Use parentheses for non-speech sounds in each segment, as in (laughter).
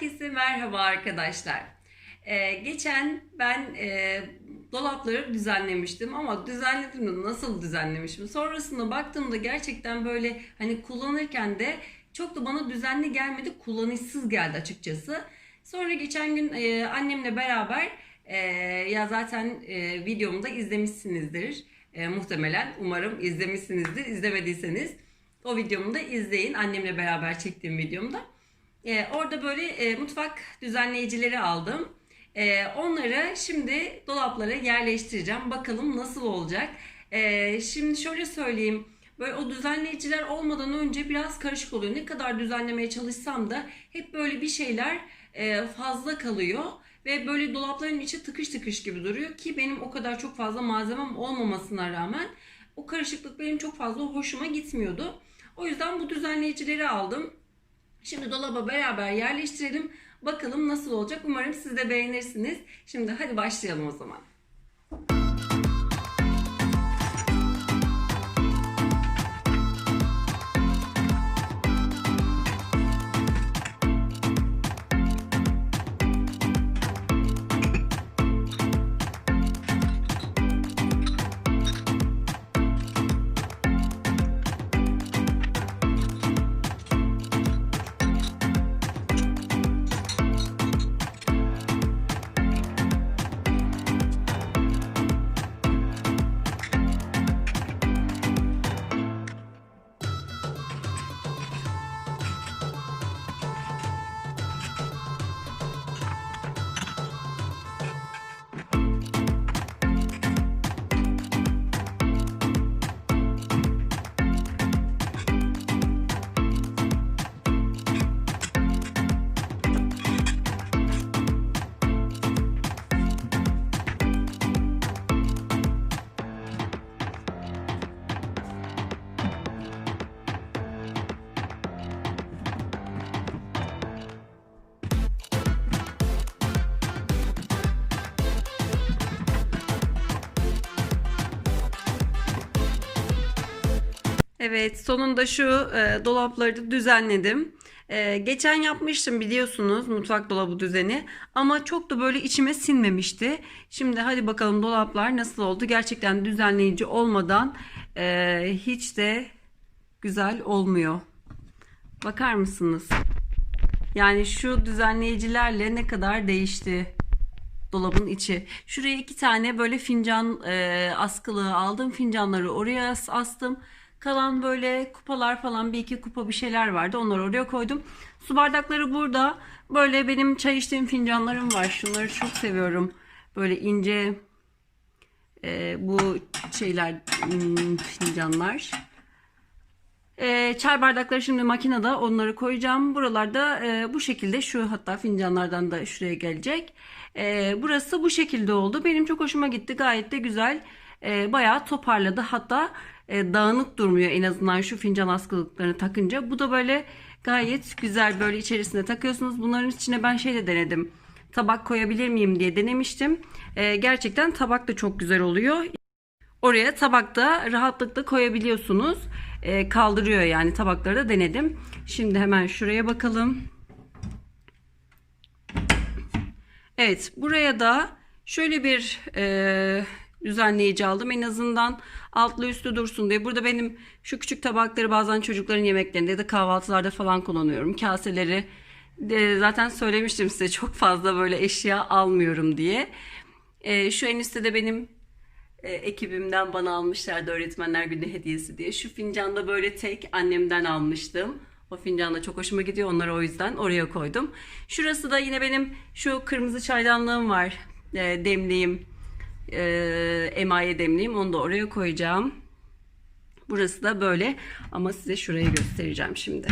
Herkese merhaba arkadaşlar. Ee, geçen ben e, dolapları düzenlemiştim ama düzenledim de nasıl düzenlemişim? Sonrasında baktığımda gerçekten böyle hani kullanırken de çok da bana düzenli gelmedi, kullanışsız geldi açıkçası. Sonra geçen gün e, annemle beraber e, ya zaten e, videomu da izlemişsinizdir e, muhtemelen. Umarım izlemişsinizdir. İzlemediyseniz o videomu da izleyin. Annemle beraber çektiğim videomda. Ee, orada böyle e, mutfak düzenleyicileri aldım. Ee, onları şimdi dolaplara yerleştireceğim. Bakalım nasıl olacak. Ee, şimdi şöyle söyleyeyim. Böyle o düzenleyiciler olmadan önce biraz karışık oluyor. Ne kadar düzenlemeye çalışsam da hep böyle bir şeyler e, fazla kalıyor. Ve böyle dolapların içi tıkış tıkış gibi duruyor ki benim o kadar çok fazla malzemem olmamasına rağmen o karışıklık benim çok fazla hoşuma gitmiyordu. O yüzden bu düzenleyicileri aldım. Şimdi dolaba beraber yerleştirelim. Bakalım nasıl olacak. Umarım siz de beğenirsiniz. Şimdi hadi başlayalım o zaman. Evet, sonunda şu e, dolapları da düzenledim. E, geçen yapmıştım biliyorsunuz mutfak dolabı düzeni ama çok da böyle içime sinmemişti. Şimdi hadi bakalım dolaplar nasıl oldu? Gerçekten düzenleyici olmadan e, hiç de güzel olmuyor. Bakar mısınız? Yani şu düzenleyicilerle ne kadar değişti dolabın içi. Şuraya iki tane böyle fincan e, askılığı aldım. Fincanları oraya as- astım. Kalan böyle kupalar falan bir iki kupa bir şeyler vardı. Onları oraya koydum. Su bardakları burada. Böyle benim çay içtiğim fincanlarım var. Şunları çok seviyorum. Böyle ince e, bu şeyler hmm, fincanlar. E, çay bardakları şimdi makinede onları koyacağım. Buralarda e, bu şekilde şu hatta fincanlardan da şuraya gelecek. E, burası bu şekilde oldu. Benim çok hoşuma gitti. Gayet de güzel. E, bayağı toparladı. Hatta e, dağınık durmuyor en azından şu fincan askılıklarını takınca. Bu da böyle gayet güzel böyle içerisine takıyorsunuz. Bunların içine ben şey de denedim. Tabak koyabilir miyim diye denemiştim. E, gerçekten tabak da çok güzel oluyor. Oraya tabakta rahatlıkla koyabiliyorsunuz. Ee, kaldırıyor yani tabakları da denedim. Şimdi hemen şuraya bakalım. Evet buraya da şöyle bir e, düzenleyici aldım. En azından altlı üstü dursun diye. Burada benim şu küçük tabakları bazen çocukların yemeklerinde ya da kahvaltılarda falan kullanıyorum. Kaseleri de zaten söylemiştim size çok fazla böyle eşya almıyorum diye. E, şu en üstte de benim e, ekibimden bana almışlardı öğretmenler günü hediyesi diye. Şu fincan da böyle tek annemden almıştım. O fincan da çok hoşuma gidiyor. Onları o yüzden oraya koydum. Şurası da yine benim şu kırmızı çaydanlığım var. E, demliğim. E, emaye demliğim. Onu da oraya koyacağım. Burası da böyle. Ama size şurayı göstereceğim şimdi.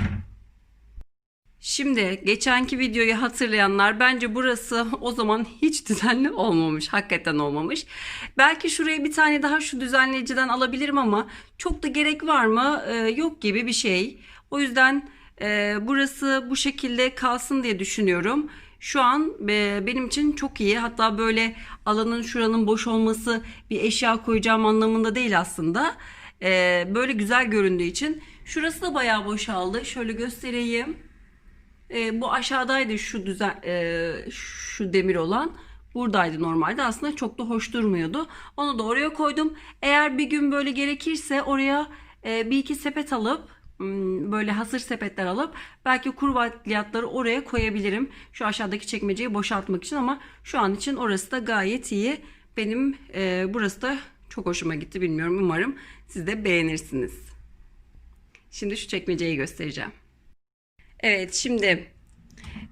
Şimdi geçenki videoyu hatırlayanlar bence burası o zaman hiç düzenli olmamış. Hakikaten olmamış. Belki şuraya bir tane daha şu düzenleyiciden alabilirim ama çok da gerek var mı? Ee, yok gibi bir şey. O yüzden e, burası bu şekilde kalsın diye düşünüyorum. Şu an e, benim için çok iyi. Hatta böyle alanın şuranın boş olması bir eşya koyacağım anlamında değil aslında. E, böyle güzel göründüğü için. Şurası da bayağı boşaldı. Şöyle göstereyim. E, bu aşağıdaydı şu düzen şu demir olan. Buradaydı normalde. Aslında çok da hoş durmuyordu. Onu da oraya koydum. Eğer bir gün böyle gerekirse oraya bir iki sepet alıp böyle hasır sepetler alıp belki kuru bakliyatları oraya koyabilirim. Şu aşağıdaki çekmeceyi boşaltmak için ama şu an için orası da gayet iyi. Benim e, burası da çok hoşuma gitti. Bilmiyorum umarım siz de beğenirsiniz. Şimdi şu çekmeceyi göstereceğim. Evet şimdi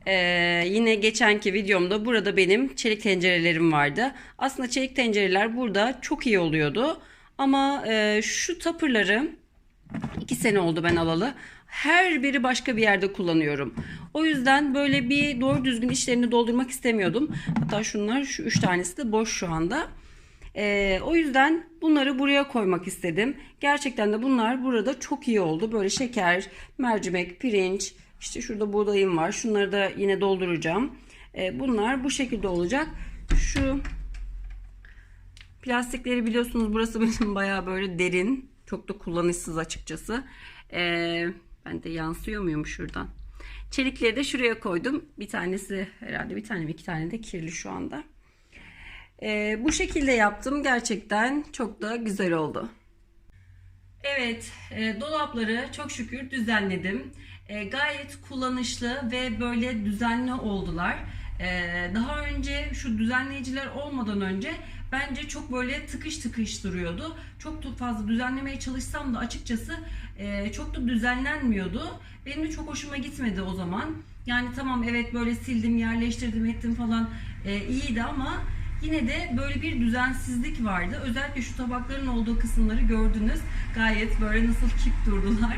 ee, yine geçenki videomda burada benim çelik tencerelerim vardı. Aslında çelik tencereler burada çok iyi oluyordu. Ama e, şu tapırları iki sene oldu ben alalı. Her biri başka bir yerde kullanıyorum. O yüzden böyle bir doğru düzgün içlerini doldurmak istemiyordum. Hatta şunlar şu üç tanesi de boş şu anda. Ee, o yüzden bunları buraya koymak istedim. Gerçekten de bunlar burada çok iyi oldu. Böyle şeker, mercimek, pirinç, işte şurada buğdayım var. Şunları da yine dolduracağım. Ee, bunlar bu şekilde olacak. Şu plastikleri biliyorsunuz burası (laughs) benim bayağı böyle derin. Çok da kullanışsız açıkçası. Ee, ben de yansıyor muyum şuradan? Çelikleri de şuraya koydum. Bir tanesi herhalde bir tane iki tane de kirli şu anda. Ee, bu şekilde yaptım. Gerçekten çok da güzel oldu. Evet, e, dolapları çok şükür düzenledim. E, gayet kullanışlı ve böyle düzenli oldular. E, daha önce şu düzenleyiciler olmadan önce bence çok böyle tıkış tıkış duruyordu. Çok da fazla düzenlemeye çalışsam da açıkçası e, çok da düzenlenmiyordu. Benim de çok hoşuma gitmedi o zaman. Yani tamam evet böyle sildim, yerleştirdim, ettim falan e, iyiydi ama Yine de böyle bir düzensizlik vardı. Özellikle şu tabakların olduğu kısımları gördünüz. Gayet böyle nasıl kip durdular.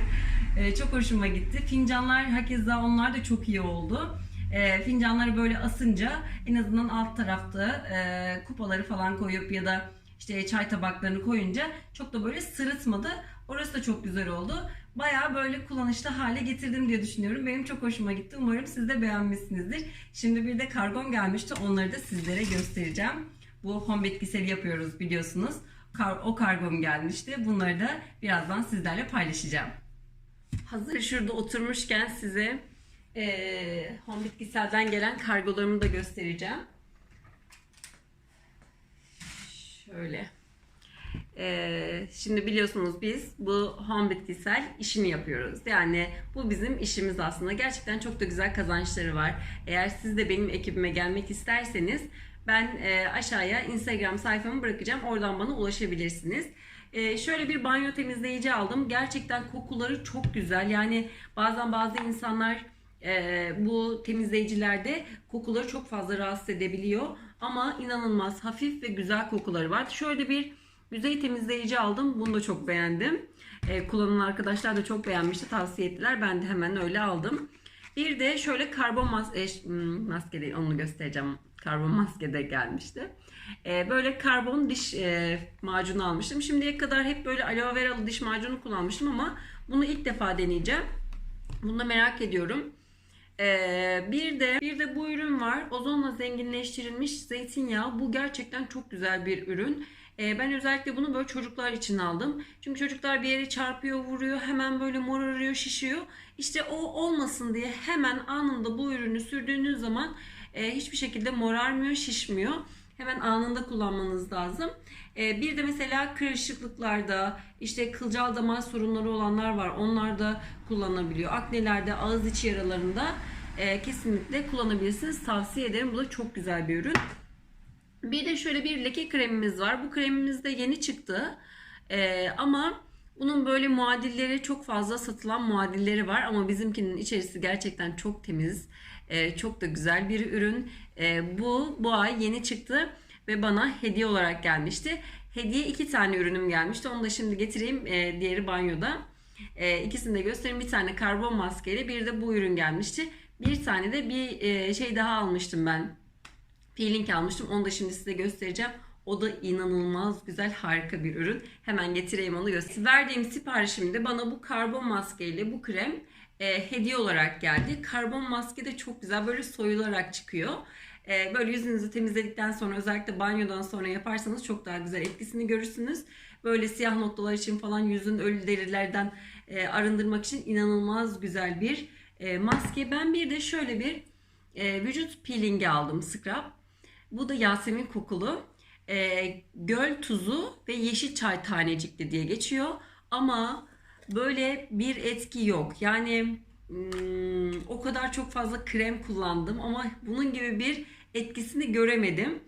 Ee, çok hoşuma gitti. Fincanlar hakeza onlar da çok iyi oldu. Ee, fincanları böyle asınca en azından alt tarafta e, kupaları falan koyup ya da işte çay tabaklarını koyunca çok da böyle sırıtmadı. Orası da çok güzel oldu. Baya böyle kullanışlı hale getirdim diye düşünüyorum. Benim çok hoşuma gitti. Umarım siz de beğenmişsinizdir. Şimdi bir de kargom gelmişti. Onları da sizlere göstereceğim. Bu home bitkiseli yapıyoruz biliyorsunuz. Kar, o kargom gelmişti. Bunları da birazdan sizlerle paylaşacağım. Hazır şurada oturmuşken size e, home bitkiselden gelen kargolarımı da göstereceğim. Şöyle. Ee, şimdi biliyorsunuz biz bu home bitkisel işini yapıyoruz. Yani bu bizim işimiz aslında. Gerçekten çok da güzel kazançları var. Eğer siz de benim ekibime gelmek isterseniz ben e, aşağıya Instagram sayfamı bırakacağım. Oradan bana ulaşabilirsiniz. E, şöyle bir banyo temizleyici aldım. Gerçekten kokuları çok güzel. Yani bazen bazı insanlar e, bu temizleyicilerde kokuları çok fazla rahatsız edebiliyor. Ama inanılmaz hafif ve güzel kokuları var. Şöyle bir yüzey temizleyici aldım. Bunu da çok beğendim. E, kullanan arkadaşlar da çok beğenmişti. Tavsiye ettiler. Ben de hemen öyle aldım. Bir de şöyle karbon mas e, maske değil onu göstereceğim. Karbon (laughs) maske de gelmişti. E, böyle karbon diş e, macunu almıştım. Şimdiye kadar hep böyle aloe veralı diş macunu kullanmıştım ama bunu ilk defa deneyeceğim. Bunu da merak ediyorum. Ee, bir de bir de bu ürün var. Ozonla zenginleştirilmiş zeytinyağı. Bu gerçekten çok güzel bir ürün. Ee, ben özellikle bunu böyle çocuklar için aldım. Çünkü çocuklar bir yere çarpıyor, vuruyor, hemen böyle morarıyor, şişiyor. İşte o olmasın diye hemen anında bu ürünü sürdüğünüz zaman e, hiçbir şekilde morarmıyor, şişmiyor. Hemen anında kullanmanız lazım. Ee, bir de mesela kırışıklıklarda, işte kılcal damar sorunları olanlar var. Onlar da kullanabiliyor. Aknelerde, ağız içi yaralarında e, kesinlikle kullanabilirsiniz. Tavsiye ederim. Bu da çok güzel bir ürün. Bir de şöyle bir leke kremimiz var. Bu kremimiz de yeni çıktı. Ee, ama bunun böyle muadilleri çok fazla satılan muadilleri var. Ama bizimkinin içerisi gerçekten çok temiz. Ee, çok da güzel bir ürün. Ee, bu bu ay yeni çıktı ve bana hediye olarak gelmişti. Hediye iki tane ürünüm gelmişti. Onu da şimdi getireyim. Ee, diğeri banyoda. Ee, ikisini de göstereyim. Bir tane karbon maskeyle bir de bu ürün gelmişti. Bir tane de bir e, şey daha almıştım ben. Peeling almıştım. Onu da şimdi size göstereceğim. O da inanılmaz güzel harika bir ürün. Hemen getireyim onu göstereyim. Verdiğim siparişimde bana bu karbon maskeyle bu krem e, hediye olarak geldi. Karbon maske de çok güzel böyle soyularak çıkıyor. E, böyle yüzünüzü temizledikten sonra özellikle banyodan sonra yaparsanız çok daha güzel etkisini görürsünüz. Böyle siyah noktalar için falan yüzün ölü derilerden e, arındırmak için inanılmaz güzel bir e, maske. Ben bir de şöyle bir e, vücut peelingi aldım scrub. Bu da Yasemin kokulu. E, göl tuzu ve yeşil çay tanecikli diye geçiyor. Ama böyle bir etki yok. Yani hmm, o kadar çok fazla krem kullandım ama bunun gibi bir etkisini göremedim.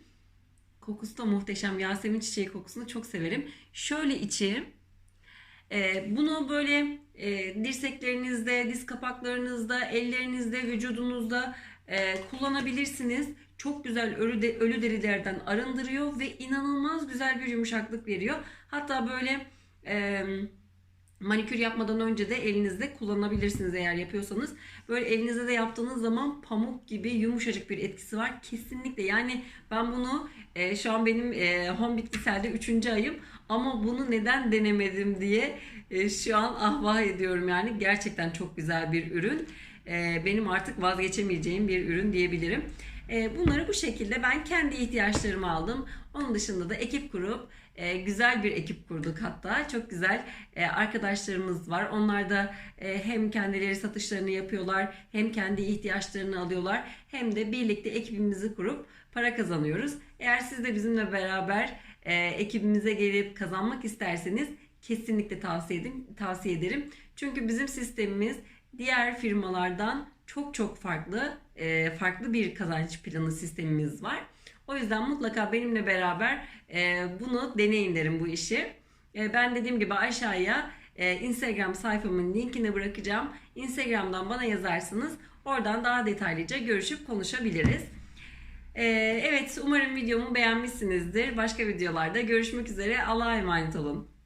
Kokusu da muhteşem. Yasemin çiçeği kokusunu çok severim. Şöyle içi e, bunu böyle e, dirseklerinizde, diz kapaklarınızda, ellerinizde, vücudunuzda e, kullanabilirsiniz. Çok güzel ölü, de, ölü derilerden arındırıyor ve inanılmaz güzel bir yumuşaklık veriyor. Hatta böyle e, manikür yapmadan önce de elinizde kullanabilirsiniz eğer yapıyorsanız. Böyle elinizde de yaptığınız zaman pamuk gibi yumuşacık bir etkisi var. Kesinlikle yani ben bunu e, şu an benim e, home bitkiselde 3. ayım ama bunu neden denemedim diye e, şu an ahvah ediyorum yani. Gerçekten çok güzel bir ürün. E, benim artık vazgeçemeyeceğim bir ürün diyebilirim. E, bunları bu şekilde ben kendi ihtiyaçlarımı aldım. Onun dışında da ekip kurup e, güzel bir ekip kurduk hatta. Çok güzel e, arkadaşlarımız var. Onlar da e, hem kendileri satışlarını yapıyorlar, hem kendi ihtiyaçlarını alıyorlar, hem de birlikte ekibimizi kurup para kazanıyoruz. Eğer siz de bizimle beraber e, ekibimize gelip kazanmak isterseniz kesinlikle tavsiye ederim, tavsiye ederim. Çünkü bizim sistemimiz diğer firmalardan çok çok farklı, e, farklı bir kazanç planı sistemimiz var. O yüzden mutlaka benimle beraber e, bunu deneyin derim bu işi. E, ben dediğim gibi aşağıya e, Instagram sayfamın linkini bırakacağım. Instagram'dan bana yazarsınız. Oradan daha detaylıca görüşüp konuşabiliriz. E, evet umarım videomu beğenmişsinizdir. Başka videolarda görüşmek üzere. Allah'a emanet olun.